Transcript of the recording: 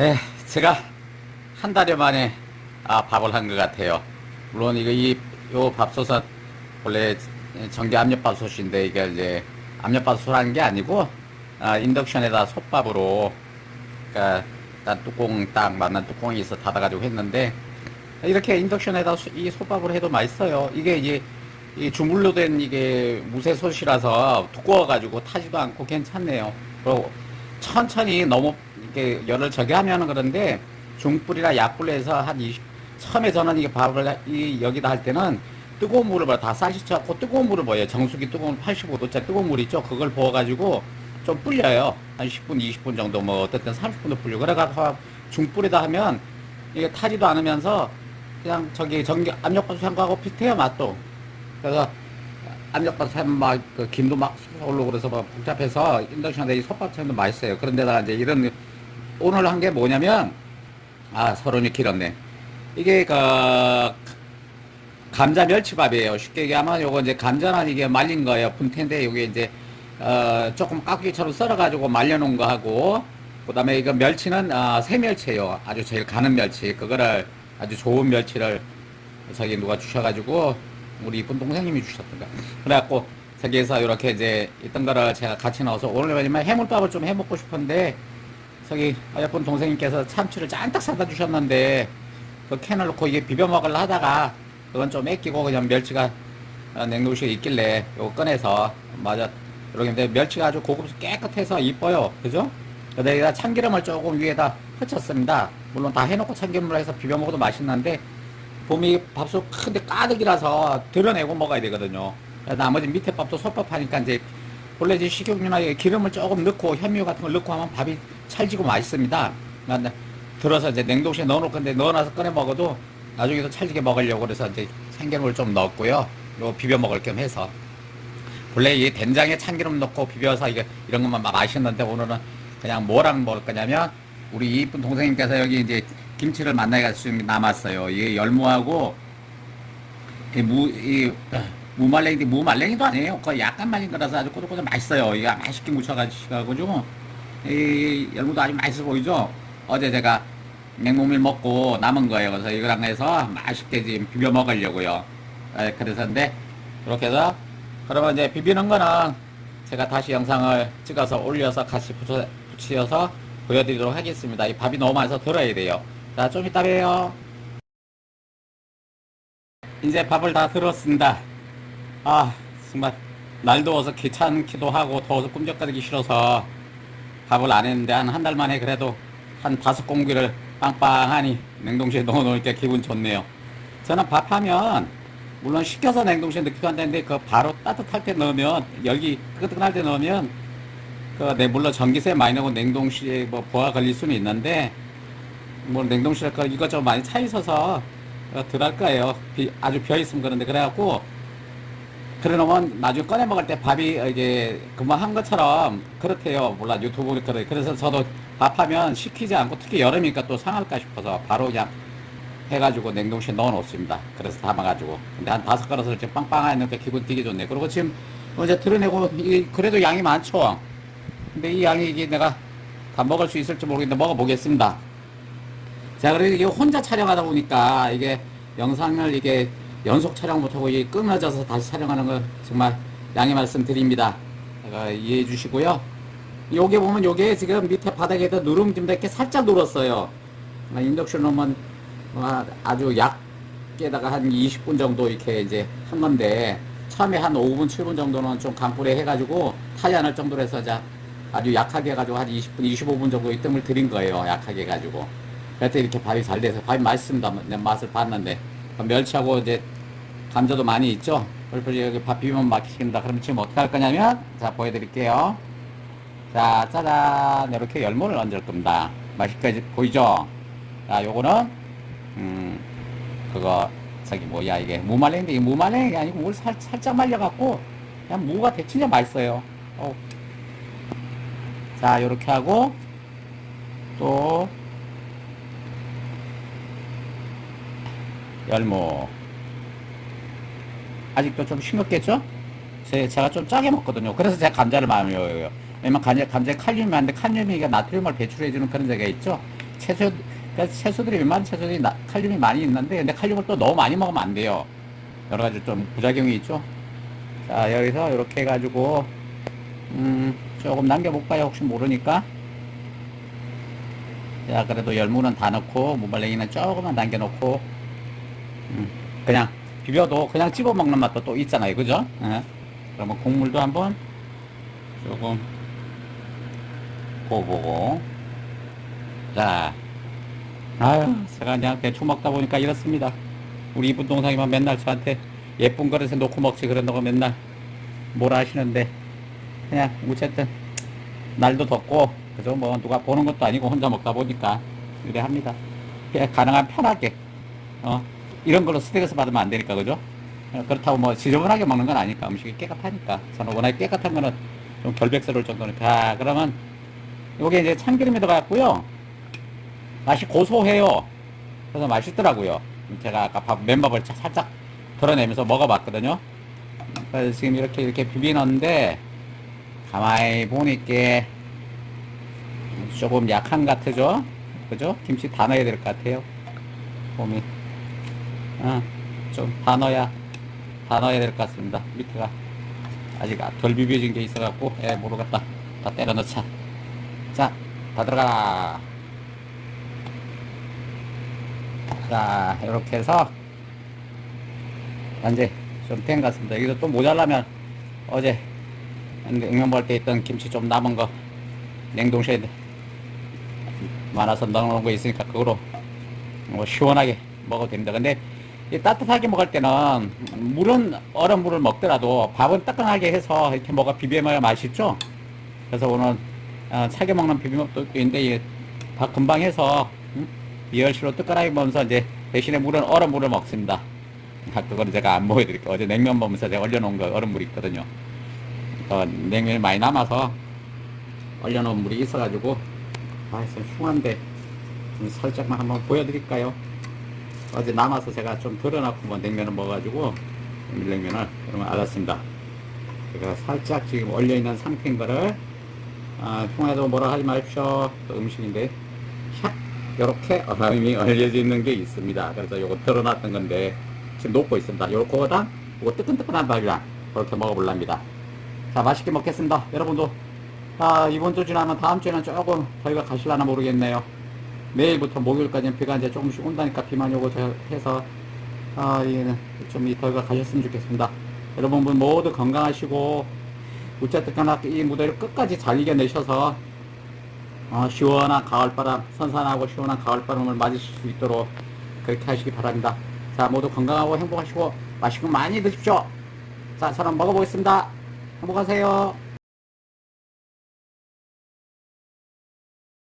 에, 제가 한 달여 만에 아, 밥을 한 것 같아요. 물론 이거 이 요 밥솥은 원래 전기 압력밥솥인데 이게 이제 압력밥솥 하는 게 아니고 아, 인덕션에다 솥밥으로 그러니까 일단 뚜껑 딱 맞는 뚜껑이 있어 닫아가지고 했는데 이렇게 인덕션에다 수- 이 솥밥을 해도 맛있어요. 이게 이제 이 주물로 된 이게 무쇠솥이라서 두꺼워가지고 타지도 않고 괜찮네요. 그리고 천천히 너무 이렇게 열을 저기 하면은 그런데 중불이나 약불에서 한 20, 처음에 저는 이게 밥을 이 여기다 할 때는 뜨거운 물을 다 쌀시쳐갖고 뜨거운 물을 뭐예요. 정수기 뜨거운 85도짜리 뜨거운 물 있죠? 그걸 부어가지고 좀 불려요. 한 10분 20분 정도 뭐 어쨌든 30분도 불려 그래가지고 중불에다 하면 이게 타지도 않으면서 그냥 저기 전기 압력밥솥 한 거하고 비슷해요 맛도. 그래서 압력밥솥 막그 김도 막 올라오고 그래서 막 복잡해서 인덕션에 이 솥밥처럼도 맛있어요. 그런데다가 이제 이런 오늘 한 게 뭐냐면 아 서론이 길었네 이게 그 감자 멸치밥이에요. 쉽게 얘기하면 요거 이제 감자는 이게 말린 거예요. 분태인데 요게 이제 어 조금 깍두기처럼 썰어가지고 말려놓은 거 하고 그 다음에 이거 멸치는 어, 새멸치예요. 아주 제일 가는 멸치. 그거를 아주 좋은 멸치를 저기 누가 주셔가지고 우리 이쁜 동생님이 주셨던가. 그래갖고 저기에서 이렇게 이제 있던 거를 제가 같이 넣어서 오늘 왜냐면 해물밥을 좀 해먹고 싶은데 저기 예쁜 동생님께서 참치를 짠딱 사다 주셨는데 그 캔을 넣고 이게 비벼 먹으려 하다가 그건 좀 아끼고 그냥 멸치가 어, 냉동실에 있길래 요거 꺼내서 맞아 근데 멸치가 아주 고급스 깨끗해서 이뻐요. 그죠? 여기다 참기름을 조금 위에다 흩쳤습니다. 물론 다 해놓고 참기름을 해서 비벼 먹어도 맛있는데 봄이 밥솥 큰데 가득이라서 드러내고 먹어야 되거든요. 나머지 밑에 밥도 솥밥 하니까 이제 원래 이제 식용유나 기름을 조금 넣고 현미유 같은 걸 넣고 하면 밥이 찰지고 맛있습니다. 들어서 이제 냉동실에 넣어놓을 건데 넣어놔서 꺼내 먹어도 나중에 더 찰지게 먹으려고 그래서 이제 참기름을 좀 넣었고요. 요 비벼 먹을 겸 해서. 원래 이 된장에 참기름 넣고 비벼서 이게 이런 것만 막 맛있는데 오늘은 그냥 뭐랑 먹을 거냐면 우리 이쁜 동생님께서 여기 이제 김치를 만나기가 좀 남았어요. 이게 열무하고 이 무, 이, 무말랭이, 무말랭이도 아니에요. 그 약간 말린 거라서 아주 꼬들꼬들 맛있어요. 이거 맛있게 무쳐가지고, 이 열무도 아주 맛있어 보이죠? 어제 제가 냉모밀 먹고 남은 거예요. 그래서 이거랑 해서 맛있게 지금 비벼 먹으려고요. 에, 그래서 근데, 그렇게 해서, 그러면 이제 비비는 거는 제가 다시 영상을 찍어서 올려서 같이 붙여, 붙여서 보여드리도록 하겠습니다. 이 밥이 너무 많아서 들어야 돼요. 자, 좀 이따 봬요. 이제 밥을 다 들었습니다. 아, 정말 날 더워서 귀찮기도 하고 더워서 꿈쩍거리기 싫어서 밥을 안 했는데 한 한 달 만에 그래도 한 다섯 공기를 빵빵하니 냉동실에 넣어놓으니까 기분 좋네요. 저는 밥하면 물론 식혀서 냉동실에 넣기도 한다는데 그 바로 따뜻할 때 넣으면 열기 뜨끈뜨끈할 때 넣으면 그 네 물론 전기세 많이 나고 냉동실에 뭐 부하 걸릴 수는 있는데 뭐 냉동실에 그 이것저것 많이 차 있어서 어, 덜할 거예요. 비- 아주 비어 있으면 그런데 그래갖고 그래 놓으면 나중에 꺼내 먹을 때 밥이 이게 금방 한 것처럼 그렇대요. 몰라 유튜브 그래. 그래서 저도 밥하면 식히지 않고 특히 여름이니까 또 상할까 싶어서 바로 그냥 해가지고 냉동실에 넣어 놓습니다. 그래서 담아가지고. 근데 한 다섯 그릇을 이렇게 빵빵하니까 기분 되게 좋네. 그리고 지금 이제 드러내고 이 그래도 양이 많죠. 근데 이 양이 이게 내가 다 먹을 수 있을지 모르겠는데 먹어보겠습니다. 자, 그래도 이게 혼자 촬영하다 보니까 이게 영상을 이게 연속 촬영 못하고 이게 끊어져서 다시 촬영하는 거 정말 양해 말씀드립니다. 이해해 주시고요. 요게 보면 요게 지금 밑에 바닥에다 누름 좀 이렇게 살짝 눌었어요. 아, 인덕션 놓으면 뭐 아주 약게다가 한 20분 정도 이렇게 이제 한 건데 처음에 한 5분, 7분 정도는 좀 강불에 해가지고 타지 않을 정도로 해서 자 아주 약하게 해가지고 한 20분, 25분 정도 이 뜸을 들인 거예요. 약하게 해가지고. 그래서 이렇게 밥이 잘 돼서 밥이 맛있습니다. 내 맛을 봤는데. 멸치하고 이제 감자도 많이 있죠. 그래서 여기 밥 비비면 막히신다. 그럼 지금 어떻게 할 거냐면, 자, 보여드릴게요. 자, 짜잔. 이렇게 열무를 얹을 겁니다. 맛있게 보이죠? 자, 요거는, 음, 그거, 저기 뭐야, 이게 무말랭인데, 이 무말랭이 아니고 물 살, 살짝 말려갖고, 그냥 무가 대 진짜 맛있어요. 어. 자, 요렇게 하고, 또, 열무. 아직도 좀 싱겁겠죠? 제, 제가 좀 짜게 먹거든요. 그래서 제가 감자를 많이 넣어요. 왜냐면 감자, 감자에 칼륨이 많은데 칼륨이 나트륨을 배출해주는 그런 데가 있죠? 채소, 그러니까 채소들이 웬만한 채소들이 나- 칼륨이 많이 있는데, 근데 칼륨을 또 너무 많이 먹으면 안 돼요. 여러 가지 좀 부작용이 있죠. 자, 여기서 이렇게 해가지고, 음, 조금 남겨볼까요? 혹시 모르니까. 자, 그래도 열무는 다 넣고, 무말랭이는 조금만 남겨놓고, 음, 그냥 비벼도 그냥 집어 먹는 맛도 또 있잖아요. 그죠? 예. 그러면 국물도 한번 조금 보고. 자. 아유 제가 그냥 대충 먹다 보니까 이렇습니다. 우리 이분 동상이만 맨날 저한테 예쁜 그릇에 놓고 먹지 그런다고 맨날 뭐라 하시는데. 그냥 어쨌든 날도 덥고 그죠? 뭐 누가 보는 것도 아니고 혼자 먹다 보니까 이래 합니다. 가능한 편하게 어 이런 걸로 스트레스 받으면 안 되니까 그죠? 어, 그렇다고 뭐 지저분하게 먹는 건 아니까 음식이 깨끗하니까. 저는 워낙에 깨끗한 거는 좀 결백스러울 정도니까 그러면 요게 이제 참기름이 들어갔고요. 맛이 고소해요. 그래서 맛있더라고요. 제가 아까 밥, 맨밥을 자- 살짝 덜어내면서 먹어봤거든요. 그래서 지금 이렇게 이렇게 비비는데 가만히 보니까 조금 약한 것 같죠 그죠? 김치 다 넣어야 될 것 같아요. 봄이 어, 좀다 넣어야 될 것 같습니다. 밑에가 아직 덜 비벼진 게 있어갖고 예 모르겠다. 다 때려 넣자. 자 다 들어가. 자 이렇게 해서 이제 좀된것 같습니다. 여기서 또 모자라면 어제 냉면 먹을 때 있던 김치 좀 남은 거 냉동실에 많아서 넣어놓은 거 있으니까 그거로 뭐 시원하게 먹어도 됩니다. 근데 이 따뜻하게 먹을 때는 물은 얼음 물을 먹더라도 밥은 따끈하게 해서 이렇게 먹어 비벼 먹어야 맛있죠 그래서 오늘 어, 차게 먹는 비빔밥도 있는데 이밥 금방 해서 음? 이열시로 뜨끈하게 먹으면서 이제 대신에 물은 얼음 물을 먹습니다 아, 그거는 제가 안 보여드릴게요 어제 냉면 먹으면서 제가 얼려놓은 거 얼음물 있거든요 어, 냉면이 많이 남아서 얼려놓은 물이 있어가지고 아, 좀 흉한데 좀 살짝만 한번 보여드릴까요? 어제 남아서 제가 좀 덜어놨고 뭐 냉면을 먹어가지고 밀냉면을 그러면 알았습니다. 제가 살짝 지금 얼려있는 상태인 거를 아, 흉해도 뭐라 하지 마십시오. 또 음식인데 샥 이렇게 얼음이 얼려져 있는 게 있습니다. 그래서 요거 덜어놨던 건데 지금 녹고 있습니다. 요거랑 요거 뜨끈뜨끈한 밥이랑 그렇게 먹어볼랍니다. 자 맛있게 먹겠습니다. 여러분도 아, 이번 주 지나면 다음 주에는 조금 저희가 가실라나 모르겠네요. 내일부터 목요일까지는 비가 이제 조금씩 온다니까 비만 저 해서 아, 예, 좀이 더위가 가셨으면 좋겠습니다. 여러분들 모두 건강하시고 간에 이 무대를 끝까지 잘 이겨내셔서 어, 시원한 가을바람, 선선하고 시원한 가을바람을 맞으실 수 있도록 그렇게 하시기 바랍니다. 자, 모두 건강하고 행복하시고 맛있고 많이 드십시오. 자, 저는 먹어보겠습니다. 행복하세요.